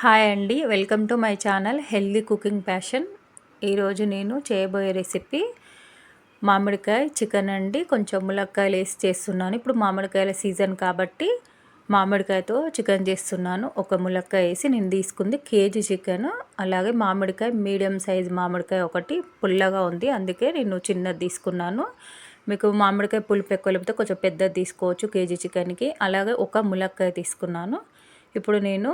Hi అండి. Welcome to my channel healthy cooking passion. ఈరోజు నేను చేయబోయే రెసిపీ మామిడికాయ చికెన్ అండి. కొంచెం ములక్కాయలు వేసి చేస్తున్నాను. ఇప్పుడు మామిడికాయల సీజన్ కాబట్టి మామిడికాయతో చికెన్ చేస్తున్నాను. ఒక ములక్కాయ వేసి నేను తీసుకుంది కేజీ చికెన్. అలాగే మామిడికాయ మీడియం సైజ్ మామిడికాయ ఒకటి పుల్లగా ఉంది. అందుకే నేను చిన్నది తీసుకున్నాను. మీకు మామిడికాయ పులుపు ఎక్కువ లేకపోతే కొంచెం పెద్దది తీసుకోవచ్చు కేజీ చికెన్కి. అలాగే ఒక ములక్కాయ తీసుకున్నాను. ఇప్పుడు నేను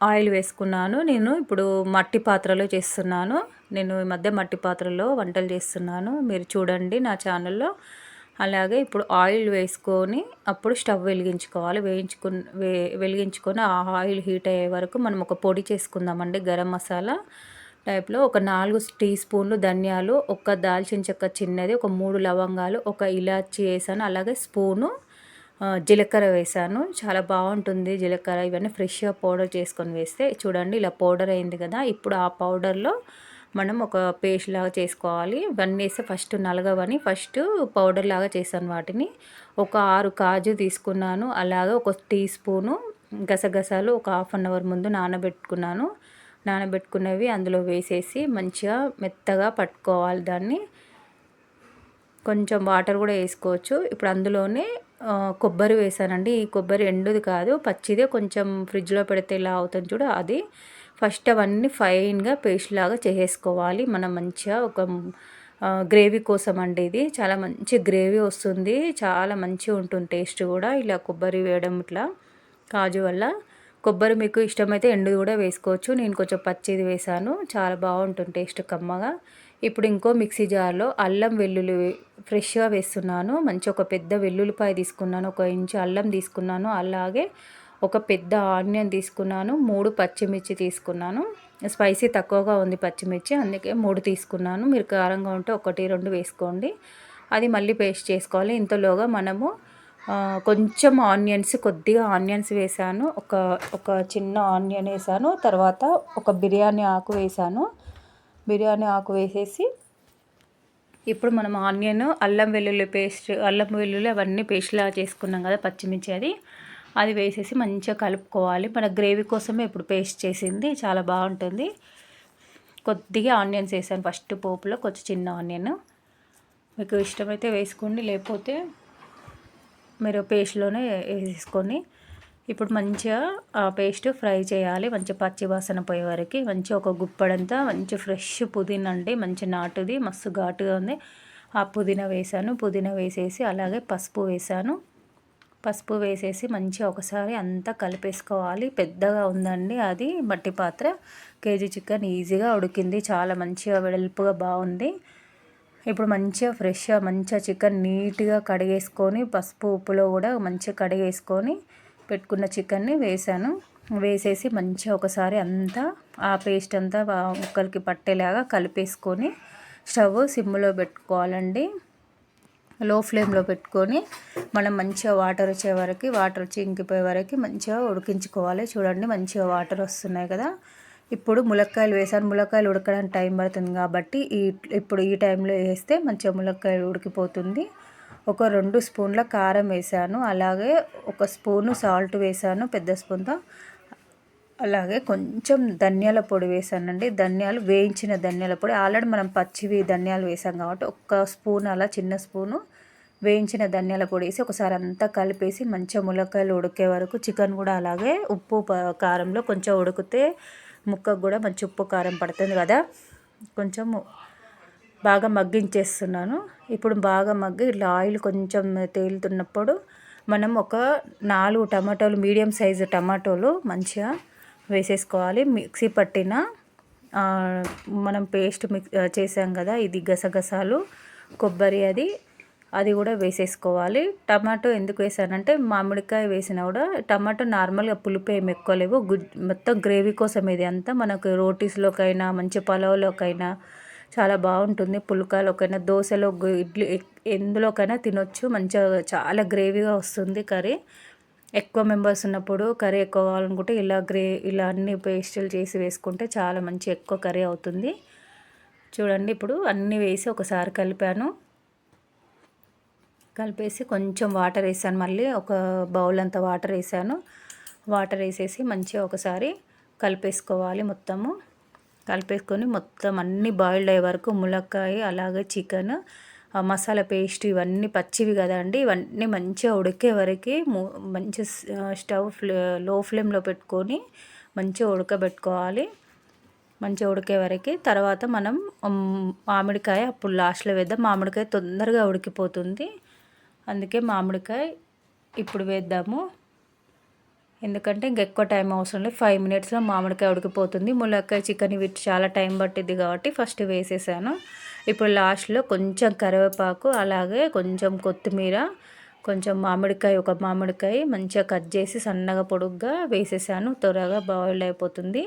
ఆయిల్ వేసుకున్నాను. నేను ఇప్పుడు మట్టి పాత్రలో చేస్తున్నాను. నేను ఈ మధ్య మట్టి పాత్రలో వంటలు చేస్తున్నాను. మీరు చూడండి నా ఛానల్లో. అలాగే ఇప్పుడు ఆయిల్ వేసుకొని అప్పుడు స్టవ్ వెలిగించుకోవాలి. వేయించుకు వే వెలిగించుకొని ఆ ఆయిల్ హీట్ అయ్యే వరకు మనం ఒక పొడి చేసుకుందామండి. గరం మసాలా టైప్లో ఒక నాలుగు టీ స్పూన్లు ధనియాలు ఒక దాల్చిన చెక్క చిన్నది ఒక మూడు లవంగాలు ఒక ఇలాచి వేసాను. అలాగే స్పూను జీలకర్ర వేసాను. చాలా బాగుంటుంది జీలకర్ర. ఇవన్నీ ఫ్రెష్గా పౌడర్ చేసుకొని వేస్తే చూడండి ఇలా పౌడర్ అయింది కదా. ఇప్పుడు ఆ పౌడర్లో మనం ఒక పేస్ట్ లాగా చేసుకోవాలి. ఇవన్నీ వేస్తే ఫస్ట్ నలగవని ఫస్ట్ పౌడర్ లాగా చేశాను వాటిని. ఒక ఆరు కాజు తీసుకున్నాను. అలాగే ఒక టీ స్పూను గసగసాలు ఒక హాఫ్ అన్ అవర్ ముందు నానబెట్టుకున్నాను. నానబెట్టుకున్నవి అందులో వేసేసి మంచిగా మెత్తగా పట్టుకోవాలి దాన్ని. కొంచెం వాటర్ కూడా వేసుకోవచ్చు. ఇప్పుడు అందులోనే కొబ్బరి వేసానండి. ఈ కొబ్బరి ఎండుది కాదు పచ్చిదే కొంచెం ఫ్రిడ్జ్లో పెడితే ఇలా అవుతుంది చూడు అది ఫస్ట్ అవన్నీ ఫైన్గా పేస్ట్ లాగా చేసేసుకోవాలి. మనం మంచిగా ఒక గ్రేవీ కోసం అండి ఇది. చాలా మంచి గ్రేవీ వస్తుంది. చాలా మంచిగా ఉంటుంది టేస్ట్ కూడా ఇలా కొబ్బరి వేయడం ఇట్లా కాజు వల్ల. కొబ్బరి మీకు ఇష్టమైతే ఎండు కూడా వేసుకోవచ్చు. నేను కొంచెం పచ్చిది వేసాను. చాలా బాగుంటుంది టేస్ట్ కమ్మగా. ఇప్పుడు ఇంకో మిక్సీ జార్లో అల్లం వెల్లుల్లి ఫ్రెష్గా వేస్తున్నాను. మంచి ఒక పెద్ద వెల్లుల్లిపాయ తీసుకున్నాను. ఒక ఇంచు అల్లం తీసుకున్నాను. అలాగే ఒక పెద్ద ఆనియన్ తీసుకున్నాను. మూడు పచ్చిమిర్చి తీసుకున్నాను. స్పైసీ తక్కువగా ఉంది పచ్చిమిర్చి. అందుకే మూడు తీసుకున్నాను. మీరు కారంగా ఉంటే ఒకటి రెండు వేసుకోండి. అది మళ్ళీ పేస్ట్ చేసుకోవాలి. ఇంతలోగా మనము కొంచెం ఆనియన్స్ కొద్దిగా ఆనియన్స్ వేసాను. ఒక ఒక చిన్న ఆనియన్ వేసాను. తర్వాత ఒక బిర్యానీ ఆకు వేసాను. బిర్యానీ ఆకు వేసేసి ఇప్పుడు మనం ఆనియన్ అల్లం వెల్లుల్లి పేస్ట్ అల్లం వెల్లుల్లి అవన్నీ పేస్ట్లా చేసుకున్నాం కదా పచ్చిమిర్చి అది. అది వేసేసి మంచిగా కలుపుకోవాలి. మన గ్రేవీ కోసమే ఇప్పుడు పేస్ట్ చేసింది. చాలా బాగుంటుంది. కొద్దిగా ఆనియన్స్ వేసాను ఫస్ట్ పోపులో కొంచెం చిన్న ఆనియన్. మీకు ఇష్టమైతే వేసుకోండి లేకపోతే మీరు పేస్ట్లోనే వేసేసుకొని ఇప్పుడు మంచిగా ఆ పేస్ట్ ఫ్రై చేయాలి. మంచి పచ్చి వాసన పోయే వరకు. మంచి ఒక గుప్పడంతా మంచి ఫ్రెష్ పుదీనా అండి. మంచి నాటుది. మస్తు ఘాటుగా ఉంది. ఆ పుదీనా వేసాను. పుదీనా వేసేసి అలాగే పసుపు వేసాను. పసుపు వేసేసి మంచిగా ఒకసారి అంతా కలిపేసుకోవాలి. పెద్దగా ఉందండి అది. మట్టి పాత్ర. కేజీ చికెన్ ఈజీగా ఉడికింది. చాలా మంచిగా వెడల్పుగా బాగుంది. ఇప్పుడు మంచిగా ఫ్రెష్గా మంచిగా చికెన్ నీట్గా కడిగేసుకొని పసుపు ఉప్పులో కూడా మంచిగా కడిగేసుకొని పెట్టుకున్న చికెన్ని వేసాను వేసేసి మంచిగా ఒకసారి అంతా ఆ పేస్ట్ అంతా ముక్కలకి పట్టేలాగా కలిపేసుకొని స్టవ్ సిమ్లో పెట్టుకోవాలండి. లో ఫ్లేమ్లో పెట్టుకొని మనం మంచిగా వాటర్ వచ్చే వరకు వాటర్ వచ్చి ఇంకిపోయే వరకు మంచిగా ఉడికించుకోవాలి. చూడండి మంచిగా వాటర్ వస్తున్నాయి కదా. ఇప్పుడు ములక్కాయలు వేసాను ములక్కాయలు ఉడకడానికి టైం పడుతుంది కాబట్టి ఈ ఇప్పుడు ఈ టైంలో వేస్తే మంచిగా ములక్కాయలు ఉడికిపోతుంది. ఒక రెండు స్పూన్ల కారం వేసాను. అలాగే ఒక స్పూను సాల్ట్ వేసాను పెద్ద స్పూన్తో. అలాగే కొంచెం ధనియాల పొడి వేసానండి. ధనియాలు వేయించిన ధనియాల పొడి. ఆల్రెడీ మనం పచ్చివి ధనియాలు వేసాం కాబట్టి ఒక స్పూన్ అలా చిన్న స్పూను వేయించిన ధనియాల పొడి వేసి ఒకసారి అంతా కలిపేసి మంచిగా ములక్కాయలు ఉడికే వరకు చికెన్ కూడా అలాగే ఉప్పు కారంలో కొంచెం ఉడికితే ముక్కకు కూడా మంచి ఉప్పు కారం పడుతుంది కదా. కొంచెం బాగా మగ్గించేస్తున్నాను. ఇప్పుడు బాగా మగ్గి ఇట్లా ఆయిల్ కొంచెం తేలుతున్నప్పుడు మనం ఒక నాలుగు టమాటోలు మీడియం సైజు టమాటోలు మంచిగా వేసేసుకోవాలి. మిక్సీ పట్టిన మనం పేస్ట్ మిక్స్ చేసాం కదా ఇది గసగసాలు కొబ్బరి అది అది కూడా వేసేసుకోవాలి. టమాటో ఎందుకు వేసానంటే మామిడికాయ వేసినా కూడా టమాటో నార్మల్గా పులుపు ఏమి ఎక్కువ లేవు. మొత్తం గ్రేవీ కోసం ఇది అంతా. మనకు రోటీస్లోకైనా మంచి పలావ్లోకైనా చాలా బాగుంటుంది. పుల్కాలోకైనా దోశలో ఇడ్లీ ఎందులోకైనా తినొచ్చు. మంచిగా చాలా గ్రేవీగా వస్తుంది కర్రీ. ఎక్కువ మెంబర్స్ ఉన్నప్పుడు కర్రీ ఎక్కువ కావాలనుకుంటే ఇలా గ్రే ఇలా అన్ని పేస్టులు చేసి వేసుకుంటే చాలా మంచి ఎక్కువ కర్రీ అవుతుంది. చూడండి ఇప్పుడు అన్నీ వేసి ఒకసారి కలిపాను. కలిపేసి కొంచెం వాటర్ వేసాను. మళ్ళీ ఒక బౌల్ అంత వాటర్ వేసాను. వాటర్ వేసేసి మంచిగా ఒకసారి కలిపేసుకోవాలి మొత్తము. కలిపేసుకొని మొత్తం అన్నీ బాయిల్డ్ అయ్యే వరకు ములక్కాయ అలాగే చికెన్ మసాలా పేస్ట్ ఇవన్నీ పచ్చివి కదండి ఇవన్నీ మంచిగా ఉడికే వరకు మంచి స్టవ్ ఫ్లే లో ఫ్లేమ్లో పెట్టుకొని మంచిగా ఉడకబెట్టుకోవాలి. మంచిగా ఉడికే వరకు. తర్వాత మనం మామిడికాయ అప్పుడు లాస్ట్లో వేద్దాం. మామిడికాయ తొందరగా ఉడికిపోతుంది. అందుకే మామిడికాయ ఇప్పుడు వేద్దాము. ఎందుకంటే ఇంకెక్కువ టైం అవసరం లేదు. ఫైవ్ మినిట్స్లో మామిడికాయ ఉడికిపోతుంది. ములక్కాయ చికెన్ వీటి చాలా టైం పట్టింది కాబట్టి ఫస్ట్ వేసేసాను. ఇప్పుడు లాస్ట్లో కొంచెం కరివేపాకు అలాగే కొంచెం కొత్తిమీర కొంచెం మామిడికాయ ఒక మామిడికాయ మంచిగా కట్ చేసి సన్నగా పొడుగ్గా వేసేసాను. త్వరగా బాయిల్ అయిపోతుంది.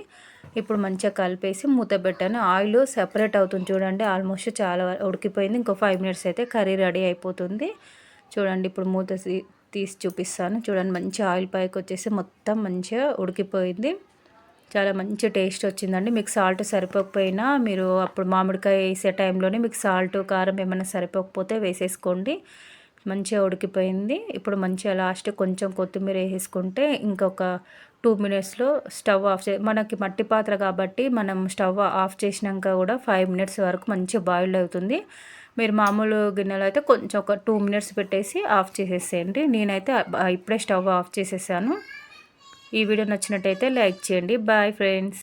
ఇప్పుడు మంచిగా కలిపేసి మూత పెట్టాను. ఆయిల్ సెపరేట్ అవుతుంది చూడండి. ఆల్మోస్ట్ చాలా ఉడికిపోయింది. ఇంకో ఫైవ్ మినిట్స్ అయితే కర్రీ రెడీ అయిపోతుంది. చూడండి ఇప్పుడు మూత తీసి చూపిస్తాను. చూడండి మంచి ఆయిల్ పైకి వచ్చేసి మొత్తం మంచిగా ఉడికిపోయింది. చాలా మంచి టేస్ట్ వచ్చిందండి. మీకు సాల్ట్ సరిపోకపోయినా మీరు అప్పుడు మామిడికాయ వేసే టైంలోనే మీకు సాల్ట్ కారం ఏమైనా సరిపోకపోతే వేసేసుకోండి. మంచిగా ఉడికిపోయింది. ఇప్పుడు మంచిగా లాస్ట్ కొంచెం కొత్తిమీర వేసుకుంటే ఇంకొక టూ మినిట్స్లో స్టవ్ ఆఫ్ చే మనకి మట్టి పాత్ర కాబట్టి మనం స్టవ్ ఆఫ్ చేసినాక కూడా ఫైవ్ మినిట్స్ వరకు మంచిగా బాయిల్డ్ అవుతుంది. మీరు మామూలు గిన్నెలో అయితే కొంచెం ఒక టూ మినిట్స్ పెట్టేసి ఆఫ్ చేసేసేయండి. నేనైతే ఇప్పుడే స్టవ్ ఆఫ్ చేసేసాను. ఈ వీడియో నచ్చినట్టయితే లైక్ చేయండి. Bye friends.